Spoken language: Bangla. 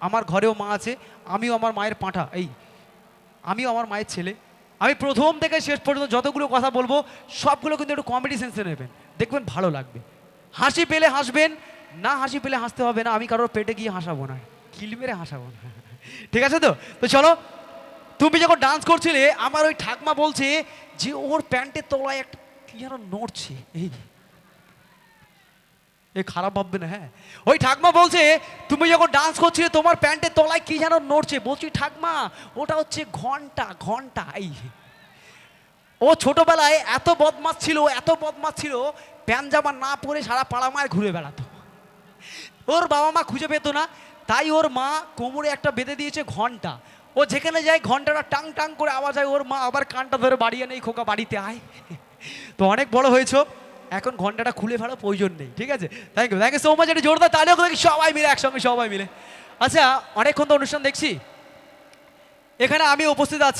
আমার ঘরেও মা আছে, আমিও আমার মায়ের পাঁঠা, এই, আমিও আমার মায়ের ছেলে। আমি প্রথম থেকে শেষ পর্যন্ত যতগুলো কথা বলব, সবগুলো কিন্তু একটু কমেডি সেন্সে নেবেন। দেখবেন ভালো লাগবে। হাসি পেলে হাসবেন, না হাসি পেলে হাসতে হবে না, আমি কারোর পেটে গিয়ে হাসাবো না। কিল মেরে হাসাবো না। ঠিক আছে তো? তো চলো, তুমি যখন ডান্স করছিলে, আমার ওই ঠাকমা বলছে যে, ওর প্যান্টের তলায় একটা কি যেন নড়ছে, এই। এ খারাপ ভাববে না হ্যাঁ। ওই ঠাকমা বলছে, তুমি যখন ডান্স করছিলে, তোমার প্যান্টের তলায় কি যেন নড়ছে? বলছি, ঠাকমা, ওটা হচ্ছে ঘণ্টা ঘণ্টা। এই ও ছোটবেলায় এত বদমাস ছিল, এত বদমাস ছিল প্যান জামা না পরে সারা পাড়া মায়ের ঘুরে বেড়াতো। ওর বাবা মা খুঁজে পেত না, তাই ওর মা কোমরে একটা বেঁধে দিয়েছে ঘণ্টা। ও যেখানে যায়, ঘন্টাটা টাং টাং করে আওয়াজ হয়, ওর মা আবার কানটা ধরে বাড়িয়ে নেই খোকা বাড়িতে আয়। তো অনেক বড় হয়েছো। এখন ঘন্টাটা খুলে ফেলার প্রয়োজন নেই, ঠিক আছে? Thank you thank you so much এটা জোরদার, তাহলে দেখি সবাই মিলে, একসঙ্গে সবাই মিলে। আচ্ছা অনেকক্ষণ তো অনুষ্ঠান দেখছি। এখানে আমি উপস্থিত আছি।